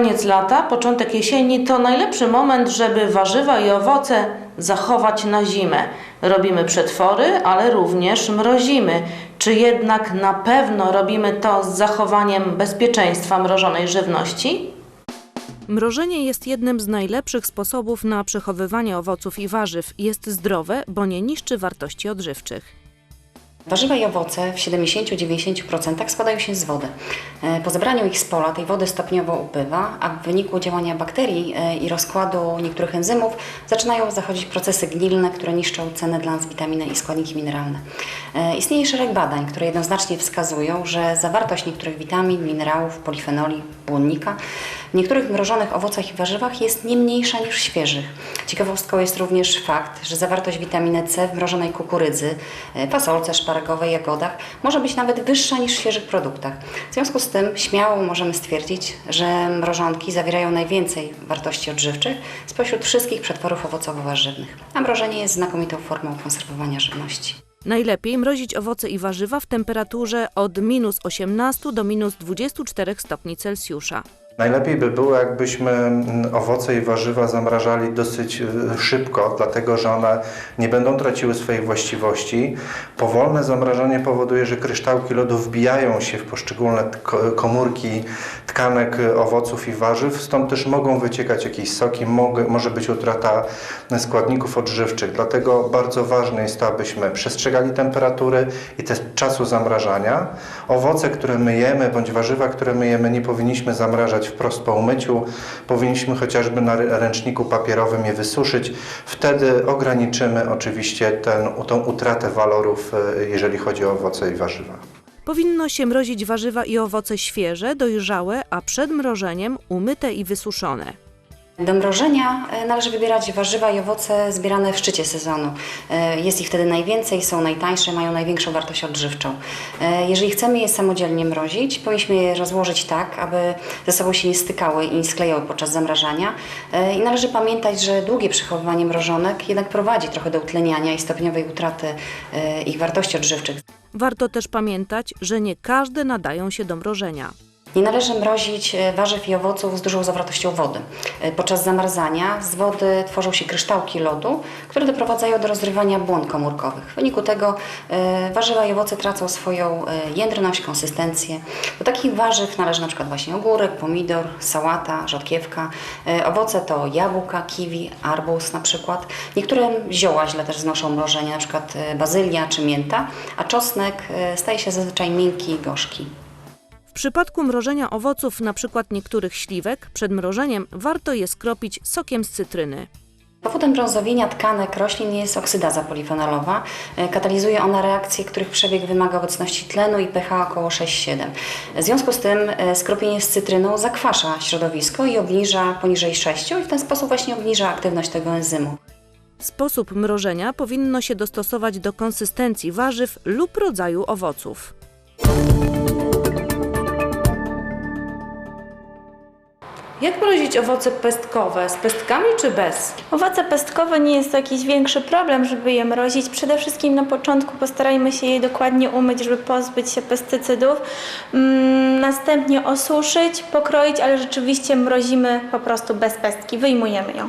Koniec lata, początek jesieni to najlepszy moment, żeby warzywa i owoce zachować na zimę. Robimy przetwory, ale również mrozimy. Czy jednak na pewno robimy to z zachowaniem bezpieczeństwa mrożonej żywności? Mrożenie jest jednym z najlepszych sposobów na przechowywanie owoców i warzyw. Jest zdrowe, bo nie niszczy wartości odżywczych. Warzywa i owoce w 70-90% składają się z wody. E, Po zebraniu ich z pola tej wody stopniowo upływa, a w wyniku działania bakterii e, i rozkładu niektórych enzymów zaczynają zachodzić procesy gnilne, które niszczą cenne dla nas witaminy i składniki mineralne. E, Istnieje szereg badań, które jednoznacznie wskazują, że zawartość niektórych witamin, minerałów, polifenoli, błonnika w niektórych mrożonych owocach i warzywach jest nie mniejsza niż świeżych. Ciekawostką jest również fakt, że zawartość witaminy C w mrożonej kukurydzy, e, fasolce szparagowej, jagodach może być nawet wyższa niż w świeżych produktach. W związku z tym śmiało możemy stwierdzić, że mrożonki zawierają najwięcej wartości odżywczych spośród wszystkich przetworów owocowo-warzywnych. A mrożenie jest znakomitą formą konserwowania żywności. Najlepiej mrozić owoce i warzywa w temperaturze od minus 18 do minus 24 stopni Celsjusza. Najlepiej by było, jakbyśmy owoce i warzywa zamrażali dosyć y, szybko, dlatego że one nie będą traciły swoich właściwości. Powolne zamrażanie powoduje, że kryształki lodu wbijają się w poszczególne komórki tkanek y, owoców i warzyw, stąd też mogą wyciekać jakieś soki, może być utrata składników odżywczych. Dlatego bardzo ważne jest to, abyśmy przestrzegali temperatury i też czasu zamrażania. Owoce, które myjemy, bądź warzywa, które myjemy, nie powinniśmy zamrażać wprost po umyciu. Powinniśmy chociażby na ręczniku papierowym je wysuszyć. Wtedy ograniczymy oczywiście ten, tą utratę walorów, y, jeżeli chodzi o owoce i warzywa. Powinno się mrozić warzywa i owoce świeże, dojrzałe, a przed mrożeniem umyte i wysuszone. Do mrożenia e, należy wybierać warzywa i owoce zbierane w szczycie sezonu. E, Jest ich wtedy najwięcej, są najtańsze, mają największą wartość odżywczą. E, Jeżeli chcemy je samodzielnie mrozić, powinniśmy je rozłożyć tak, aby ze sobą się nie stykały i nie sklejały podczas zamrażania. I należy pamiętać, że długie przechowywanie mrożonek jednak prowadzi trochę do utleniania i stopniowej utraty ich wartości odżywczych. Warto też pamiętać, że nie każde nadają się do mrożenia. Nie należy mrozić e, warzyw i owoców z dużą zawartością wody. E, Podczas zamarzania z wody tworzą się kryształki lodu, które doprowadzają do rozrywania błon komórkowych. W wyniku tego e, warzywa i owoce tracą swoją jędrność, konsystencję. Do takich warzyw należy na przykład właśnie ogórek, pomidor, sałata, rzodkiewka. Owoce to jabłka, kiwi, arbuz na przykład. Niektóre zioła źle też znoszą mrożenie, przykład bazylia czy mięta, a czosnek staje się zazwyczaj miękki i gorzki. W przypadku mrożenia owoców, np. niektórych śliwek, przed mrożeniem warto je skropić sokiem z cytryny. Powodem brązowienia tkanek roślin jest oksydaza polifenolowa. E, Katalizuje ona reakcje, których przebieg wymaga obecności tlenu i pH około 6,7. W związku z tym e, skropienie z cytryną zakwasza środowisko i obniża poniżej 6 i w ten sposób właśnie obniża aktywność tego enzymu. Sposób mrożenia powinno się dostosować do konsystencji warzyw lub rodzaju owoców. Jak mrozić owoce pestkowe? Z pestkami czy bez? Owoce pestkowe nie jest to jakiś większy problem, żeby je mrozić. Przede wszystkim na początku postarajmy się je dokładnie umyć, żeby pozbyć się pestycydów. Mm, następnie osuszyć, pokroić, ale rzeczywiście mrozimy po prostu bez pestki, wyjmujemy ją.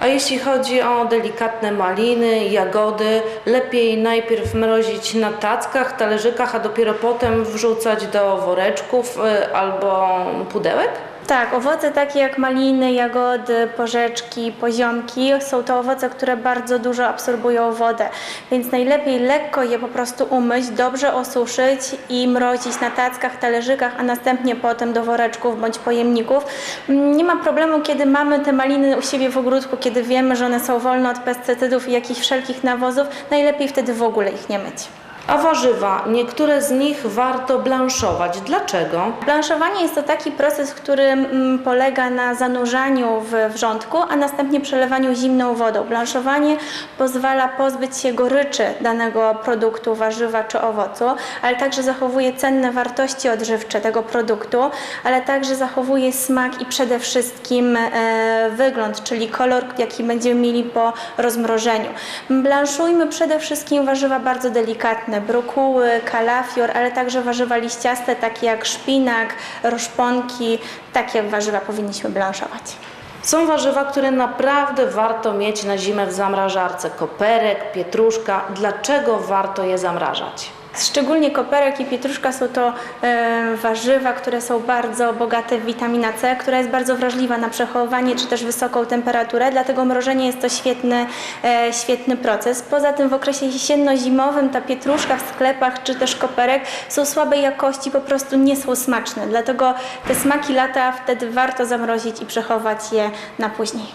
A jeśli chodzi o delikatne maliny, jagody, lepiej najpierw mrozić na tackach, talerzykach, a dopiero potem wrzucać do woreczków y, albo pudełek? Tak, owoce takie jak maliny, jagody, porzeczki, poziomki są to owoce, które bardzo dużo absorbują wodę, więc najlepiej lekko je po prostu umyć, dobrze osuszyć i mrozić na tackach, talerzykach, a następnie potem do woreczków bądź pojemników. Nie ma problemu, kiedy mamy te maliny u siebie w ogródku, kiedy wiemy, że one są wolne od pestycydów i jakichś wszelkich nawozów, najlepiej wtedy w ogóle ich nie myć. A warzywa, niektóre z nich warto blanszować. Dlaczego? Blanszowanie jest to taki proces, który mm, polega na zanurzaniu w wrzątku, a następnie przelewaniu zimną wodą. Blanszowanie pozwala pozbyć się goryczy danego produktu, warzywa czy owocu, ale także zachowuje cenne wartości odżywcze tego produktu, ale także zachowuje smak i przede wszystkim e, wygląd, czyli kolor, jaki będziemy mieli po rozmrożeniu. Blanszujmy przede wszystkim warzywa bardzo delikatnie, delikatne, brokuły, kalafior, ale także warzywa liściaste, takie jak szpinak, roszponki. Takie warzywa powinniśmy blanszować. Są warzywa, które naprawdę warto mieć na zimę w zamrażarce. Koperek, pietruszka. Dlaczego warto je zamrażać? Szczególnie koperek i pietruszka są to e, warzywa, które są bardzo bogate w witaminę C, która jest bardzo wrażliwa na przechowywanie czy też wysoką temperaturę, dlatego mrożenie jest to świetny, e, świetny proces. Poza tym w okresie jesienno-zimowym ta pietruszka w sklepach czy też koperek są słabej jakości, po prostu nie są smaczne, dlatego te smaki lata wtedy warto zamrozić i przechować je na później.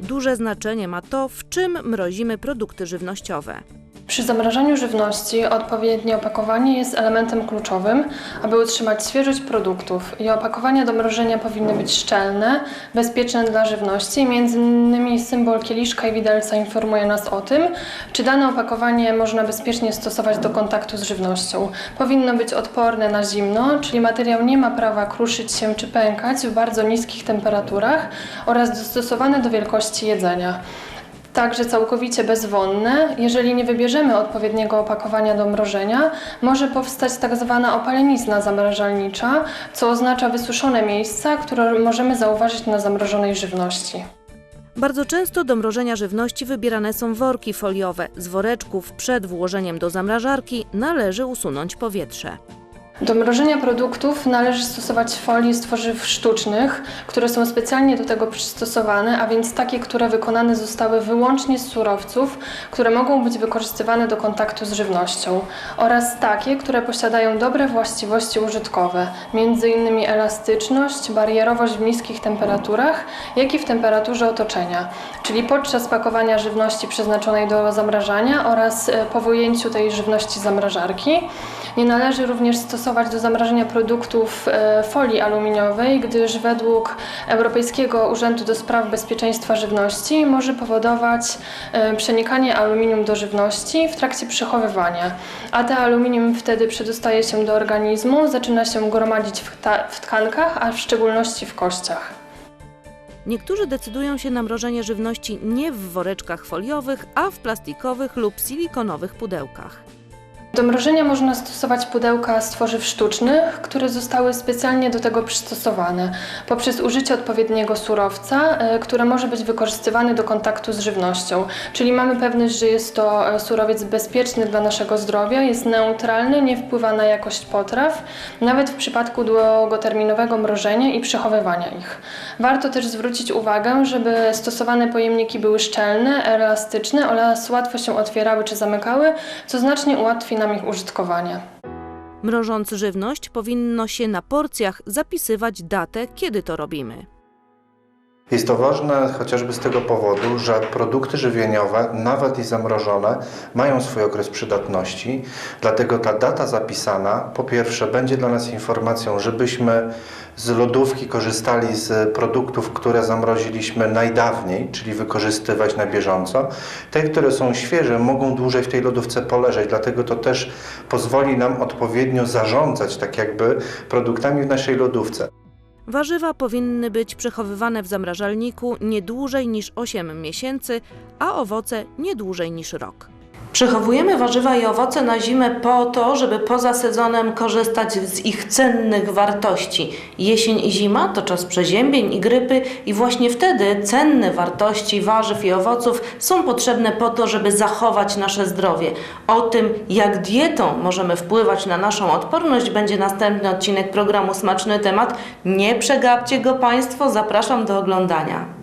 Duże znaczenie ma to, w czym mrozimy produkty żywnościowe. Przy zamrażaniu żywności odpowiednie opakowanie jest elementem kluczowym, aby utrzymać świeżość produktów i opakowania do mrożenia powinny być szczelne, bezpieczne dla żywności. Między innymi symbol kieliszka i widelca informuje nas o tym, czy dane opakowanie można bezpiecznie stosować do kontaktu z żywnością. Powinno być odporne na zimno, czyli materiał nie ma prawa kruszyć się czy pękać w bardzo niskich temperaturach oraz dostosowane do wielkości jedzenia także całkowicie bezwonne. Jeżeli nie wybierzemy odpowiedniego opakowania do mrożenia, może powstać tak zwana opalenizna zamrażalnicza, co oznacza wysuszone miejsca, które możemy zauważyć na zamrożonej żywności. Bardzo często do mrożenia żywności wybierane są worki foliowe. Z woreczków przed włożeniem do zamrażarki należy usunąć powietrze. Do mrożenia produktów należy stosować folie z tworzyw sztucznych, które są specjalnie do tego przystosowane, a więc takie, które wykonane zostały wyłącznie z surowców, które mogą być wykorzystywane do kontaktu z żywnością, oraz takie, które posiadają dobre właściwości użytkowe, m.in. elastyczność, barierowość w niskich temperaturach, jak i w temperaturze otoczenia, czyli podczas pakowania żywności przeznaczonej do zamrażania oraz e, po wyjęciu tej żywności zamrażarki. Nie należy również stosować do zamrażania produktów e, folii aluminiowej, gdyż według Europejskiego Urzędu do Spraw Bezpieczeństwa Żywności może powodować e, przenikanie aluminium do żywności w trakcie przechowywania, a te aluminium wtedy przedostaje się do organizmu, zaczyna się gromadzić w, w tkankach, a w szczególności w kościach. Niektórzy decydują się na mrożenie żywności nie w woreczkach foliowych, a w plastikowych lub silikonowych pudełkach. Do mrożenia można stosować pudełka z tworzyw sztucznych, które zostały specjalnie do tego przystosowane, poprzez użycie odpowiedniego surowca, e, które może być wykorzystywany do kontaktu z żywnością. Czyli mamy pewność, że jest to e, surowiec bezpieczny dla naszego zdrowia, jest neutralny, nie wpływa na jakość potraw, nawet w przypadku długoterminowego mrożenia i przechowywania ich. Warto też zwrócić uwagę, żeby stosowane pojemniki były szczelne, elastyczne oraz łatwo się otwierały czy zamykały, co znacznie ułatwi nam ich użytkowanie. Mrożąc żywność, powinno się na porcjach zapisywać datę, kiedy to robimy. Jest to ważne chociażby z tego powodu, że produkty żywieniowe, nawet i zamrożone, mają swój okres przydatności. Dlatego ta data zapisana, po pierwsze, będzie dla nas informacją, żebyśmy z lodówki korzystali z produktów, które zamroziliśmy najdawniej, czyli wykorzystywać na bieżąco. Te, które są świeże, mogą dłużej w tej lodówce poleżeć, dlatego to też pozwoli nam odpowiednio zarządzać tak jakby produktami w naszej lodówce. Warzywa powinny być przechowywane w zamrażalniku nie dłużej niż 8 miesięcy, a owoce nie dłużej niż rok. Przechowujemy warzywa i owoce na zimę po to, żeby poza sezonem korzystać z ich cennych wartości. Jesień i zima to czas przeziębień i grypy i właśnie wtedy cenne wartości warzyw i owoców są potrzebne po to, żeby zachować nasze zdrowie. O tym, jak dietą możemy wpływać na naszą odporność, będzie następny odcinek programu Smaczny Temat. Nie przegapcie go Państwo, zapraszam do oglądania.